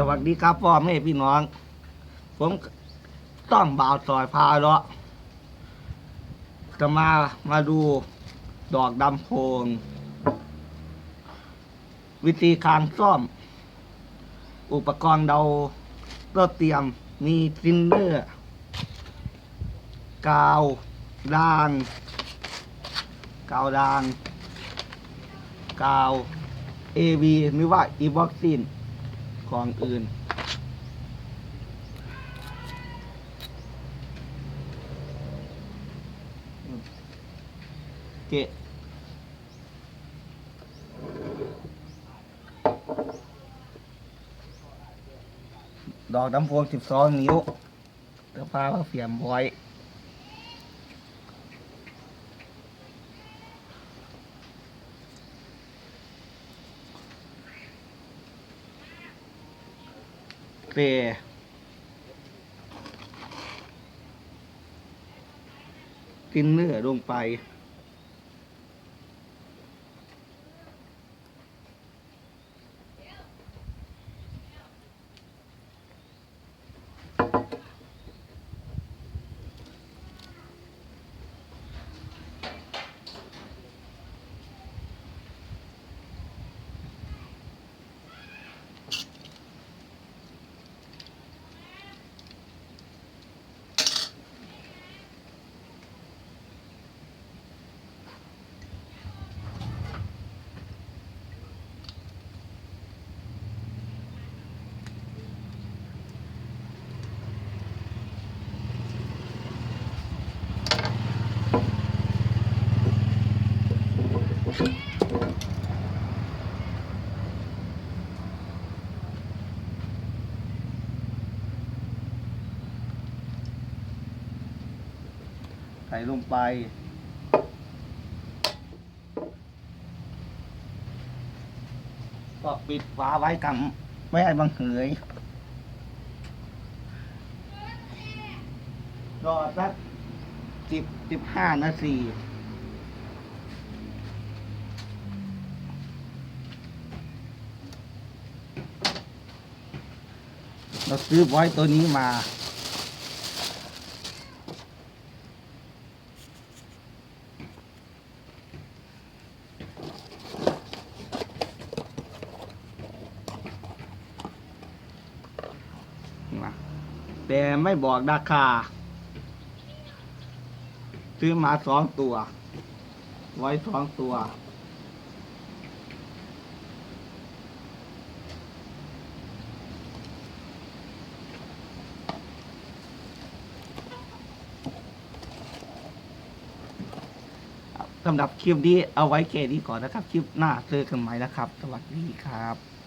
สวัสดีครับพ่อแม่พี่น้อง ผมต้องบ่าวซอยพาเลาะจะมามาดูดอกดำโพงวิธีการซ่อม อุปกรณ์เราก็เตรียมมีซินเนอร์ กาวดางกาวดางกาว AV หรือว่าอีบ็อกซิน ของอื่น เกะดอกดำพวงสิบสองนิ้วเสื้อผ้าก็เสียมไว้ ฟกินเนื้อลงไป ใส่ลงไป ก็ปิดฝาไว้กันไม่ให้มันเหยรอสักสิบสิบห้านาที เราซื้อไว้ตัวนี้มา แต่ไม่บอกราคา ซื้อมาสองตัว ไว้สองตัว สำหรับคลิปนี้เอาไว้แค่นี้ก่อนนะครับ คลิปหน้าเจอกันใหม่นะครับ สวัสดีครับ